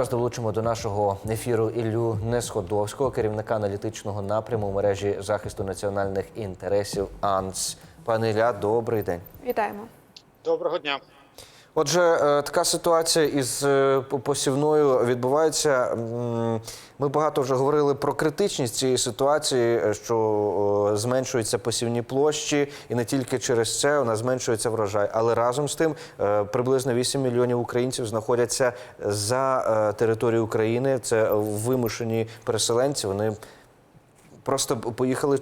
Зараз долучимо до нашого ефіру Іллю Несходовського, керівника аналітичного напряму мережі захисту національних інтересів АНС. Пане Ілля, добрий день. Вітаємо. Доброго дня. Отже, е, така ситуація із е, посівною відбувається. Ми багато вже говорили про критичність цієї ситуації, е, що зменшуються посівні площі, і не тільки через це у нас зменшується врожай. Але разом з тим приблизно 8 мільйонів українців знаходяться за територією України. Це вимушені переселенці. Вони просто поїхали,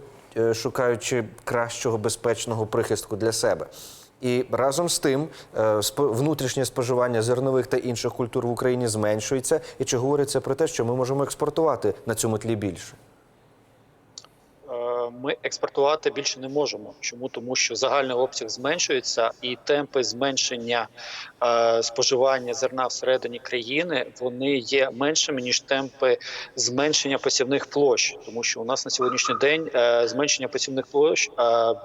шукаючи кращого безпечного прихистку для себе. І разом з тим е, внутрішнє споживання зернових та інших культур в Україні зменшується. І чи говориться про те, що ми можемо експортувати на цьому тлі більше? Ми експортувати більше не можемо. Чому? Тому що загальний обсяг зменшується, і темпи зменшення е, споживання зерна всередині країни вони є меншими ніж темпи зменшення посівних площ. Тому що у нас на сьогоднішній день е, зменшення посівних площ е,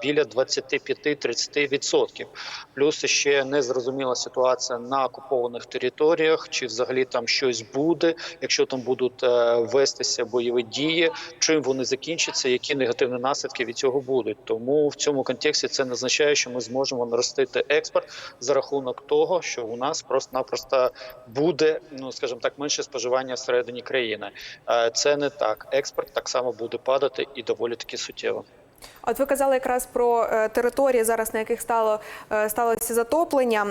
біля 25-30%. Плюс ще незрозуміла ситуація на окупованих територіях, чи взагалі там щось буде, якщо там будуть е, вестися бойові дії, чим вони закінчаться, які негативні наслідки від цього будуть. Тому в цьому контексті це не означає, що ми зможемо наростити експорт за рахунок того, що у нас просто-напросто буде, ну скажімо так, менше споживання всередині країни. Е, Це не так. Експорт так само буде падати і доволі таки суттєво. От ви казали якраз про е, території зараз, на яких стало е, сталося затоплення.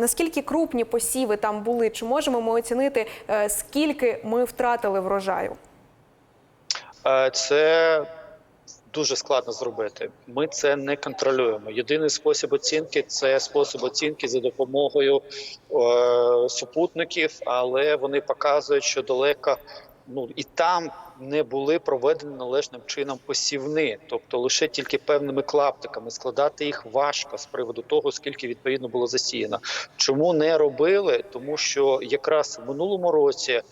Наскільки крупні посіви там були? Чи можемо ми оцінити, скільки ми втратили врожаю? Це дуже складно зробити. Ми це не контролюємо. Єдиний спосіб оцінки це спосіб оцінки за допомогою е, супутників, але вони показують, що далеко. Ну і там не були проведені належним чином посівни, тобто лише тільки певними клаптиками складати їх важко з приводу того, скільки відповідно було засіяно. Чому не робили? Тому що якраз в минулому році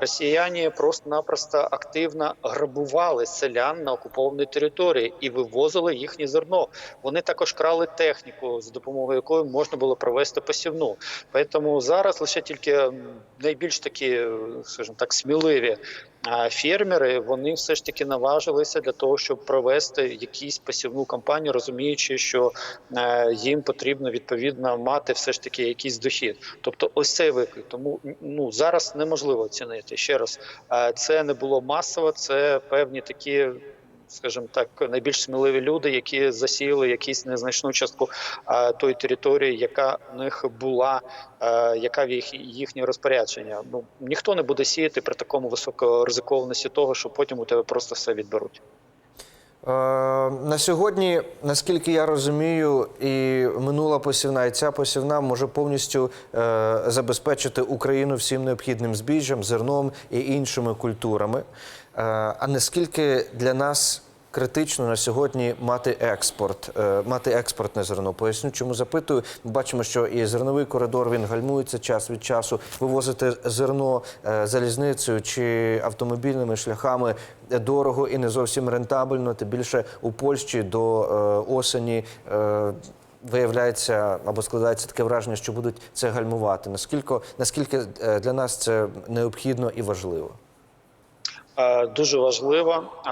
росіяни просто-напросто активно грабували селян на окупованій території і вивозили їхнє зерно. Вони також крали техніку, за допомогою якої можна було провести посівну. Тому зараз лише тільки найбільш такі, скажімо так, сміливі фермери, вони все ж таки наважилися для того, щоб провести якісь посівну кампанію, розуміючи, що е, їм потрібно відповідно мати все ж таки якийсь дохід. Тобто, ось цей виклик. Тому ну зараз неможливо оцінити ще раз. е, Це не було масово, це певні такі. Скажімо так, найбільш сміливі люди, які засіяли якусь незначну частку тої території, яка в них була, яка в їх їхнє розпорядження. Ну ніхто не буде сіяти при такому високоризикованості того, що потім у тебе просто все відберуть. Е, На сьогодні, наскільки я розумію, і минула посівна, і ця посівна може повністю е, забезпечити Україну всім необхідним збіжжям, зерном і іншими культурами. Е, А наскільки для нас критично на сьогодні мати експорт, е, мати експортне зерно? Поясню, чому запитую. Ми бачимо, що і зерновий коридор він гальмується час від часу. Вивозити зерно е, залізницею чи автомобільними шляхами дорого і не зовсім рентабельно. Тим більше у Польщі до осені. Виявляється або складається таке враження, що будуть це гальмувати. Наскільки наскільки для нас це необхідно і важливо? Е, Дуже важливо. Е,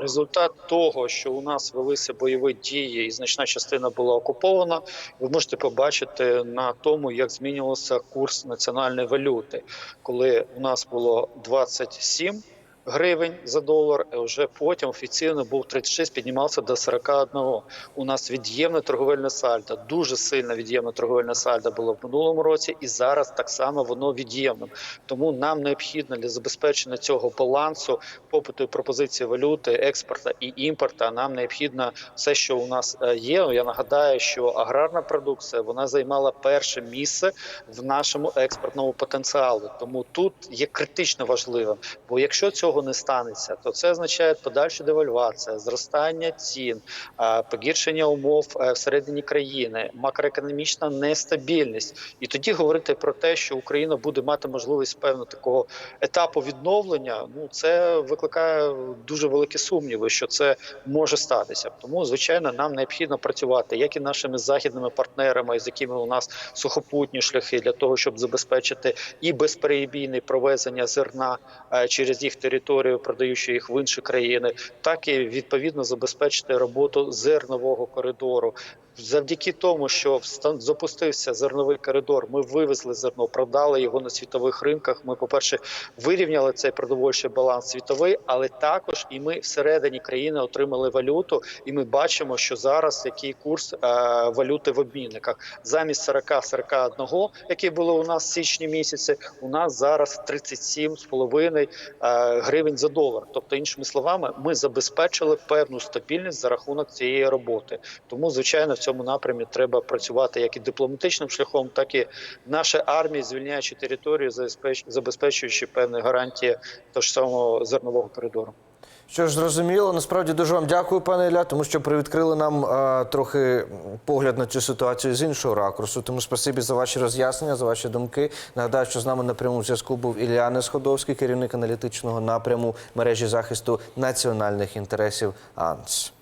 Результат того, що у нас велися бойові дії, і значна частина була окупована. Ви можете побачити на тому, як змінювався курс національної валюти, коли у нас було 27 гривень за долар, а вже потім офіційно був 36, піднімався до 41. У нас від'ємне торговельне сальдо, дуже сильно від'ємне торговельне сальдо було в минулому році, і зараз так само воно від'ємним. Тому нам необхідно для забезпечення цього балансу попиту і пропозиції валюти, експорту і імпорту. Нам необхідно все, що у нас е, є. Я нагадаю, що аграрна продукція вона займала перше місце в нашому експортному потенціалу. Тому тут є критично важливим. Бо якщо цього цього не станеться, то це означає подальша девальвація, зростання цін, е, погіршення умов е, всередині країни, макроекономічна нестабільність. І тоді говорити про те, що Україна буде мати можливість певно такого етапу відновлення. Ну це викликає дуже великі сумніви, що це може статися. Тому, звичайно, нам необхідно працювати як і нашими західними партнерами, з якими у нас сухопутні шляхи для того, щоб забезпечити і безперебійне провезення зерна е, через їх територію, продаючи їх в інші країни, так і відповідно забезпечити роботу зернового коридору. Завдяки тому, що запустився зерновий коридор, ми вивезли зерно, продали його на світових ринках. Ми, по-перше, вирівняли цей продовольчий баланс світовий, але також і ми всередині країни отримали валюту, і ми бачимо, що зараз який курс е, валюти в обмінниках замість 40-41, який було у нас в січні місяці, у нас зараз 37,5 е, гривень за долар. Тобто, іншими словами, ми забезпечили певну стабільність за рахунок цієї роботи. Тому, звичайно, цьому напрямі треба працювати як і дипломатичним шляхом, так і наша армія, звільняючи територію, забезпеч- забезпечуючи певні гарантії того ж самого зернового коридору. Що ж зрозуміло, насправді дуже вам дякую, пане Ілля, тому що привідкрили нам е, трохи погляд на цю ситуацію з іншого ракурсу. Тому спасибі за ваші роз'яснення, за ваші думки. Нагадаю, що з нами на прямому зв'язку був Ілля Несходовський, керівник аналітичного напряму мережі захисту національних інтересів АНС.